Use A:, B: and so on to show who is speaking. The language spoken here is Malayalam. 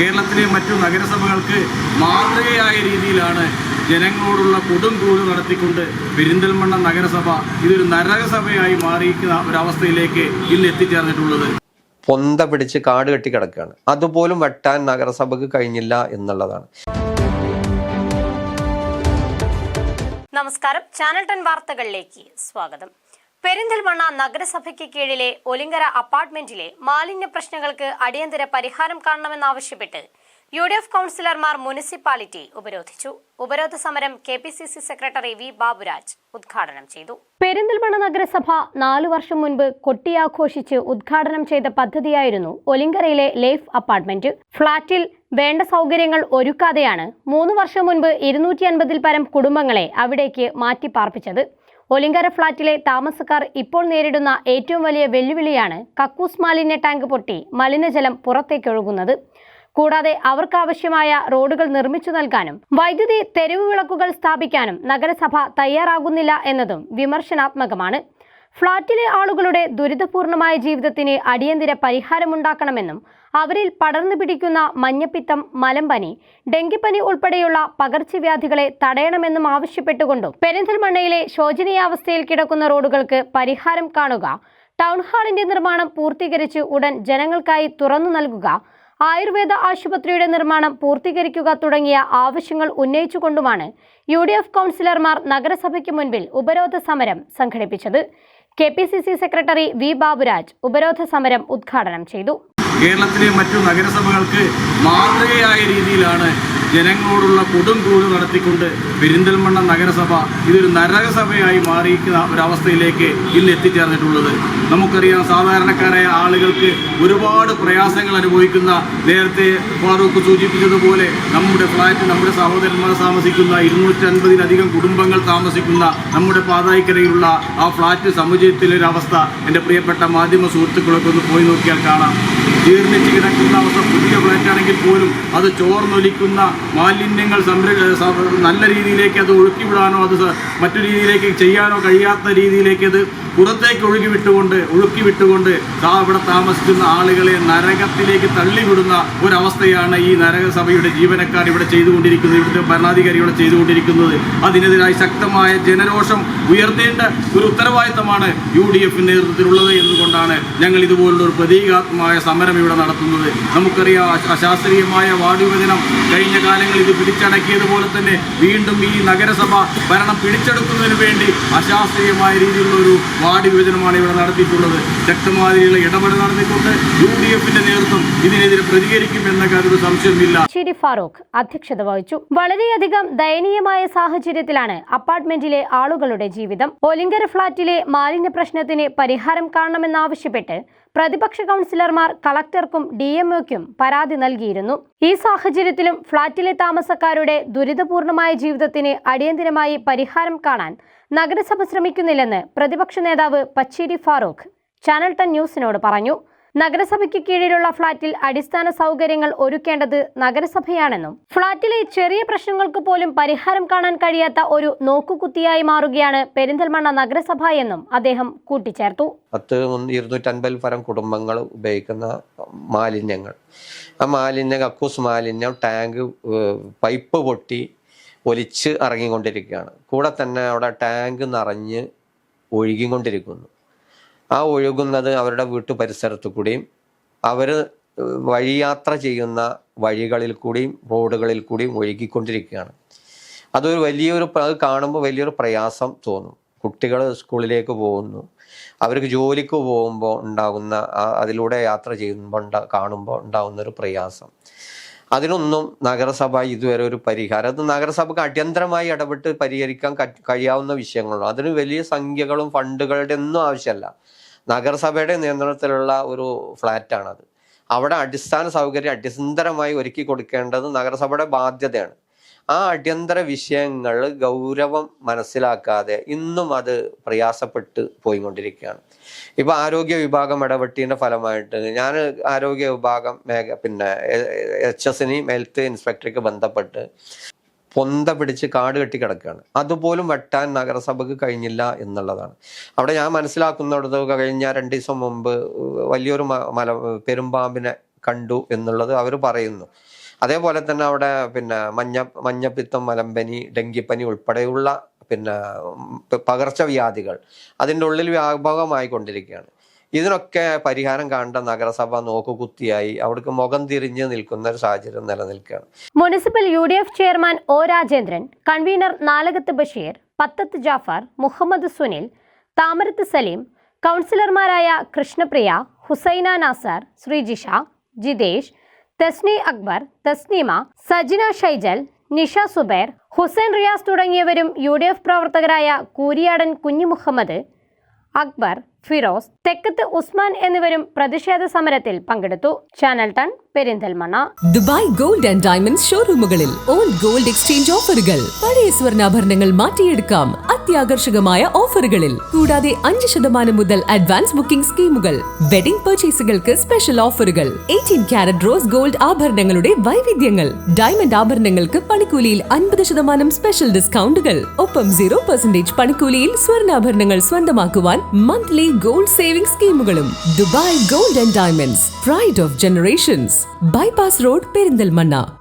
A: കേരളത്തിലെ മറ്റു നഗരസഭകൾക്ക് മാതൃകയായ രീതിയിലാണ് ജനങ്ങളോടുള്ള കൊടും കൂട് നടത്തിക്കൊണ്ട് പെരിന്തൽമണ്ണ നഗരസഭ ഇതൊരു നരകസഭയായി മാറിയിരിക്കുന്ന ഒരവസ്ഥയിലേക്ക് ഇന്ന് എത്തിച്ചേർന്നിട്ടുള്ളത്.
B: പൊന്ത പിടിച്ച് കാട് കെട്ടി കിടക്കുകയാണ്. അതുപോലും വെട്ടാൻ നഗരസഭക്ക് കഴിഞ്ഞില്ല എന്നുള്ളതാണ്.
C: നമസ്കാരം. ചാനൽ ടെൻ വാർത്തകളിലേക്ക് സ്വാഗതം. പെരിന്തൽമണ്ണ നഗരസഭയ്ക്ക് കീഴിലെ ഒലിങ്കര അപ്പാർട്ട്മെന്റിലെ മാലിന്യ പ്രശ്നങ്ങൾക്ക് അടിയന്തര പരിഹാരം കാണണമെന്നാവശ്യപ്പെട്ട് യു ഡി എഫ് കൌൺസിലർമാർ മുനിസിപ്പാലിറ്റി ഉപരോധിച്ചു. ഉപരോധ സമരം K P C C secretary V Baburaj ഉദ്ഘാടനം ചെയ്തു. പെരിന്തൽമണ്ണ നഗരസഭ നാലു വർഷം മുൻപ് കൊട്ടിയാഘോഷിച്ച് ഉദ്ഘാടനം ചെയ്ത പദ്ധതിയായിരുന്നു ഒലിങ്കരയിലെ ലൈഫ് അപ്പാർട്ട്മെന്റ്. ഫ്ളാറ്റിൽ വേണ്ട സൗകര്യങ്ങൾ ഒരുക്കാതെയാണ് മൂന്ന് വർഷം മുൻപ് ഇരുന്നൂറ്റി അൻപതിൽ പരം കുടുംബങ്ങളെ അവിടേക്ക് മാറ്റി പാർപ്പിച്ചത് ഒലിങ്കര ഫ്ളാറ്റിലെ താമസക്കാർ ഇപ്പോൾ നേരിടുന്ന ഏറ്റവും വലിയ വെല്ലുവിളിയാണ് കക്കൂസ് മാലിന്യ ടാങ്ക് പൊട്ടി മലിനജലം പുറത്തേക്കൊഴുകുന്നത്. കൂടാതെ അവർക്കാവശ്യമായ റോഡുകൾ നിർമ്മിച്ചു നൽകാനും വൈദ്യുതി തെരുവ് വിളക്കുകൾ സ്ഥാപിക്കാനും നഗരസഭ തയ്യാറാകുന്നില്ല എന്നതും വിമർശനാത്മകമാണ്. ഫ്ളാറ്റിലെ ആളുകളുടെ ദുരിതപൂർണമായ ജീവിതത്തിന് അടിയന്തര പരിഹാരമുണ്ടാക്കണമെന്നും അവരിൽ പടർന്നു പിടിക്കുന്ന മഞ്ഞപ്പിത്തം മലമ്പനി ഡെങ്കിപ്പനി ഉൾപ്പെടെയുള്ള പകർച്ചവ്യാധികളെ തടയണമെന്നും ആവശ്യപ്പെട്ടുകൊണ്ടും പെരിന്തൽമണ്ണയിലെ ശോചനീയാവസ്ഥയിൽ കിടക്കുന്ന റോഡുകൾക്ക് പരിഹാരം കാണുക ടൗൺ ഹാളിന്റെ നിർമ്മാണം പൂർത്തീകരിച്ച് ഉടൻ ജനങ്ങൾക്കായി തുറന്നു നൽകുക ആയുർവേദ ആശുപത്രിയുടെ നിർമ്മാണം പൂർത്തീകരിക്കുക തുടങ്ങിയ ആവശ്യങ്ങൾ ഉന്നയിച്ചുകൊണ്ടുമാണ് യു ഡി എഫ് കൗൺസിലർമാർ നഗരസഭയ്ക്ക് മുൻപിൽ ഉപരോധ സമരം സംഘടിപ്പിച്ചത്. K P C C secretary V Baburaj ഉപരോധ സമരം ഉദ്ഘാടനം ചെയ്തു.
A: കേരളത്തിലെ മറ്റു നഗരസഭകൾക്ക് മാതൃകയായ രീതിയിലാണ് ജനങ്ങളോടുള്ള കൊടും ക്രൂര് നടത്തിക്കൊണ്ട് പെരിന്തൽമണ്ണ നഗരസഭ ഇതൊരു നരകസഭയായി മാറിയിരിക്കുന്ന ഒരവസ്ഥയിലേക്ക് ഇന്ന് എത്തിച്ചേർന്നിട്ടുള്ളത്. നമുക്കറിയാം സാധാരണക്കാരായ ആളുകൾക്ക് ഒരുപാട് പ്രയാസങ്ങൾ അനുഭവിക്കുന്ന നേരത്തെ ഫാറൂഖ് സൂചിപ്പിച്ചതുപോലെ നമ്മുടെ ഫ്ലാറ്റ് നമ്മുടെ സഹോദരന്മാർ താമസിക്കുന്ന ഇരുന്നൂറ്റൻപതിലധികം കുടുംബങ്ങൾ താമസിക്കുന്ന നമ്മുടെ പാതായിക്കരയിലുള്ള ആ ഫ്ലാറ്റ് സമുചയത്തിലൊരവസ്ഥ എന്റെ പ്രിയപ്പെട്ട മാധ്യമ സുഹൃത്തുക്കളൊക്കെ ഒന്ന് പോയി നോക്കിയാൽ കാണാം. ജീർണിച്ച് കിടക്കുന്ന അവസ്ഥ പുതിയ ഫ്ലാറ്റാണെങ്കിൽ പോലും അത് ചോർന്നൊലിക്കുന്ന മാലിന്യങ്ങൾ സംര നല്ല രീതിയിലേക്ക് അത് ഒഴുക്കിവിടാനോ അത് മറ്റു രീതിയിലേക്ക് ചെയ്യാനോ കഴിയാത്ത രീതിയിലേക്ക് അത് പുറത്തേക്ക് ഒഴുകി വിട്ടുകൊണ്ട് ഒഴുക്കി വിട്ടുകൊണ്ട് താ അവിടെ താമസിക്കുന്ന ആളുകളെ നരകത്തിലേക്ക് തള്ളിവിടുന്ന ഒരവസ്ഥയാണ് ഈ നരകസഭയുടെ ജീവനക്കാർ ഇവിടെ ചെയ്തുകൊണ്ടിരിക്കുന്നത് ഇവിടുത്തെ ഭരണാധികാരി ഇവിടെ ചെയ്തുകൊണ്ടിരിക്കുന്നത്. അതിനെതിരായി ശക്തമായ ജനരോഷം ഉയർത്തേണ്ട ഒരു ഉത്തരവാദിത്തമാണ് യു ഡി എഫിന്റെ നേതൃത്വത്തിലുള്ളത് എന്നുകൊണ്ടാണ് ഞങ്ങൾ ഇതുപോലുള്ള ഒരു പ്രതീകാത്മമായ സമരം ഇവിടെ നടത്തുന്നത്. നമുക്കറിയാം അശ- അശാസ്ത്രീയമായ വാർഡ് വിഭജനം കഴിഞ്ഞ കാലങ്ങളിൽ ഇത് പിടിച്ചടക്കിയതുപോലെ തന്നെ വീണ്ടും ഈ നഗരസഭ ഭരണം പിടിച്ചെടുക്കുന്നതിന് വേണ്ടി അശാസ്ത്രീയമായ രീതിയിലുള്ള ഒരു വാർഡ് വിഭജനമാണ് ഇവിടെ നടത്തിയിട്ടുള്ളത്. ശക്തമായുള്ള ഇടപെടൽ നടത്തിക്കൊണ്ട് യു ഡി എഫിന്റെ നേതൃത്വം ഇതിനെതിരെ പ്രതികരിക്കുമെന്ന കാര്യത്തിൽ സംശയമില്ല
C: ശരി ഫാറൂഖ്. അധ്യക്ഷത വഹിച്ചു. വളരെയധികം ദയനീയമായ സാഹചര്യത്തിലാണ് അപ്പാർട്ട്മെന്റിലെ ആളുകളുടെ ജീവിതം. ഒലിങ്കര ഫ്ളാറ്റിലെ മാലിന്യ പ്രശ്നത്തിന് പരിഹാരം കാണണമെന്നാവശ്യപ്പെട്ട് പ്രതിപക്ഷ കൗൺസിലർമാർ കളക്ടർക്കും ഡി പരാതി നൽകിയിരുന്നു. ഈ സാഹചര്യത്തിലും ഫ്ളാറ്റിലെ താമസക്കാരുടെ ദുരിതപൂർണമായ ജീവിതത്തിന് അടിയന്തിരമായി പരിഹാരം കാണാൻ നഗരസഭ ശ്രമിക്കുന്നില്ലെന്ന് പ്രതിപക്ഷ നേതാവ് പച്ചേരി ഫാറൂഖ് ചാനൽ ടെൻ ന്യൂസിനോട് പറഞ്ഞു. നഗരസഭയ്ക്ക് കീഴിലുള്ള ഫ്ളാറ്റിൽ അടിസ്ഥാന സൗകര്യങ്ങൾ ഒരുക്കേണ്ടത് നഗരസഭയാണെന്നും ഫ്ളാറ്റിലെ ചെറിയ പ്രശ്നങ്ങൾക്ക് പോലും പരിഹാരം കാണാൻ കഴിയാത്ത ഒരു നോക്കുകുത്തിയായി മാറുകയാണ് പെരിന്തൽമണ്ണ നഗരസഭ എന്നും അദ്ദേഹം കൂട്ടിച്ചേർത്തു.
B: പത്ത് ഇരുന്നൂറ്റൻപതിൽ പരം കുടുംബങ്ങൾ ഉപയോഗിക്കുന്ന മാലിന്യങ്ങൾ. ആ മാലിന്യ കക്കൂസ് മാലിന്യം ടാങ്ക് പൈപ്പ് പൊട്ടി ഒലിച്ച് ഇറങ്ങിക്കൊണ്ടിരിക്കുകയാണ്. കൂടെ തന്നെ അവിടെ ടാങ്ക് നിറഞ്ഞ് ഒഴുകിക്കൊണ്ടിരിക്കുന്നു. ആ ഒഴുകുന്നത് അവരുടെ വീട്ടു പരിസരത്തു കൂടിയും അവർ വഴിയാത്ര ചെയ്യുന്ന വഴികളിൽ കൂടിയും റോഡുകളിൽ കൂടിയും ഒഴുകിക്കൊണ്ടിരിക്കുകയാണ്. അതൊരു വലിയൊരു അത് കാണുമ്പോൾ വലിയൊരു പ്രയാസം തോന്നും. കുട്ടികൾ സ്കൂളിലേക്ക് പോകുന്നു. അവർക്ക് ജോലിക്ക് പോകുമ്പോൾ ഉണ്ടാകുന്ന അതിലൂടെ യാത്ര ചെയ്യുമ്പോൾ ഉണ്ടാ കാണുമ്പോൾ ഉണ്ടാകുന്നൊരു പ്രയാസം. അതിനൊന്നും നഗരസഭ ഇതുവരെ ഒരു പരിഹാരം അത് നഗരസഭക്ക് അടിയന്തരമായി ഇടപെട്ട് പരിഹരിക്കാൻ കഴിയാവുന്ന വിഷയങ്ങളാണ്. അതിന് വലിയ സംഖ്യകളും ഫണ്ടുകളുടെ ഒന്നും ആവശ്യമല്ല. നഗരസഭയുടെ നിയന്ത്രണത്തിലുള്ള ഒരു ഫ്ലാറ്റാണത്. അവിടെ അടിസ്ഥാന സൗകര്യം അടിയന്തരമായി ഒരുക്കി കൊടുക്കേണ്ടത് നഗരസഭയുടെ ബാധ്യതയാണ്. ആ അടിയന്തര വിഷയങ്ങൾ ഗൗരവം മനസ്സിലാക്കാതെ ഇന്നും അത് പ്രയാസപ്പെട്ട് പോയിക്കൊണ്ടിരിക്കുകയാണ്. ഇപ്പോൾ ആരോഗ്യ വിഭാഗം ഇടപെട്ടതിന്റെ ഫലമായിട്ട് ഞാൻ ആരോഗ്യ വിഭാഗം മേഖ പിന്നെ എച്ച് എസിനെയും ഹെൽത്ത് ഇൻസ്പെക്ടർക്ക് ബന്ധപ്പെട്ട് പൊന്ത പിടിച്ച് കാട് കെട്ടി കിടക്കുകയാണ്. അതുപോലും വെട്ടാൻ നഗരസഭക്ക് കഴിഞ്ഞില്ല എന്നുള്ളതാണ്. അവിടെ ഞാൻ മനസ്സിലാക്കുന്നിടത്ത് കഴിഞ്ഞ രണ്ട് ദിവസം മുമ്പ് വലിയൊരു മല പെരുമ്പാമ്പിനെ കണ്ടു എന്നുള്ളത് അവർ പറയുന്നു. അതേപോലെ തന്നെ അവിടെ പിന്നെ മഞ്ഞ മഞ്ഞപ്പിത്തം മലമ്പനി ഡെങ്കിപ്പനി ഉൾപ്പെടെയുള്ള പിന്നെ പകർച്ചവ്യാധികൾ അതിന്റെ ഉള്ളിൽ വ്യാപകമായി കൊണ്ടിരിക്കുകയാണ് ഇതിനൊക്കെ പരിഹാരം കണ്ട നഗരസഭ നോക്കുകുത്തിയായി അവിടേക്ക് മുഖം തിരിഞ്ഞ് നിൽക്കുന്ന ഒരു സാഹചര്യം നിലനിൽക്കുകയാണ്.
C: Municipal U D F chairman O Rajendran convener Nalakath Basheer Pathath Jafar Muhammad Sunil Thamarath Saleem കൗൺസിലർമാരായ കൃഷ്ണപ്രിയ ഹുസൈന നാസർ ശ്രീജിഷ ജിതേഷ് തസ്നി അക്ബർ തസ്നീമ സജിന ഷൈജൽ നിഷ സുബൈർ ഹുസൈൻ റിയാസ് തുടങ്ങിയവരും യു ഡി എഫ് പ്രവർത്തകരായ കൂരിയാടൻ കുഞ്ഞു മുഹമ്മദ് അക്ബർ ഫിറോസ് തെക്കത്ത് ഉസ്മാൻ എന്നിവരും പ്രതിഷേധ സമരത്തിൽ പങ്കെടുത്തു. Channel ton Perinthalmanna.
D: Dubai gold and diamond ഷോറൂമുകളിൽ old gold exchange ഓഫറുകൾ. പഴയ സ്വർണാഭരണങ്ങൾ മാറ്റിയെടുക്കാം. അത്യാകർഷകമായ ഓഫറുകളിൽ. കൂടാതെ അഞ്ച് ശതമാനം മുതൽ അഡ്വാൻസ് ബുക്കിംഗ് സ്കീമുകൾ. വെഡിംഗ് പർച്ചേസുകൾക്ക് സ്പെഷ്യൽ ഓഫറുകൾ. എയ്റ്റീൻ ക്യാരറ്റ് റോസ് ഗോൾഡ് ആഭരണങ്ങളുടെ വൈവിധ്യങ്ങൾ. ഡയമണ്ട് ആഭരണങ്ങൾക്ക് പണിക്കൂലിയിൽ അൻപത് ശതമാനം സ്പെഷ്യൽ ഡിസ്കൗണ്ടുകൾ. ഒപ്പം സീറോ പെർസെന്റേജ് പണിക്കൂലിയിൽ സ്വർണാഭരണങ്ങൾ സ്വന്തമാക്കുവാൻ monthly gold saving സ്കീമുകളും Dubai gold and diamonds pride of generations bypass road Perinthalmanna.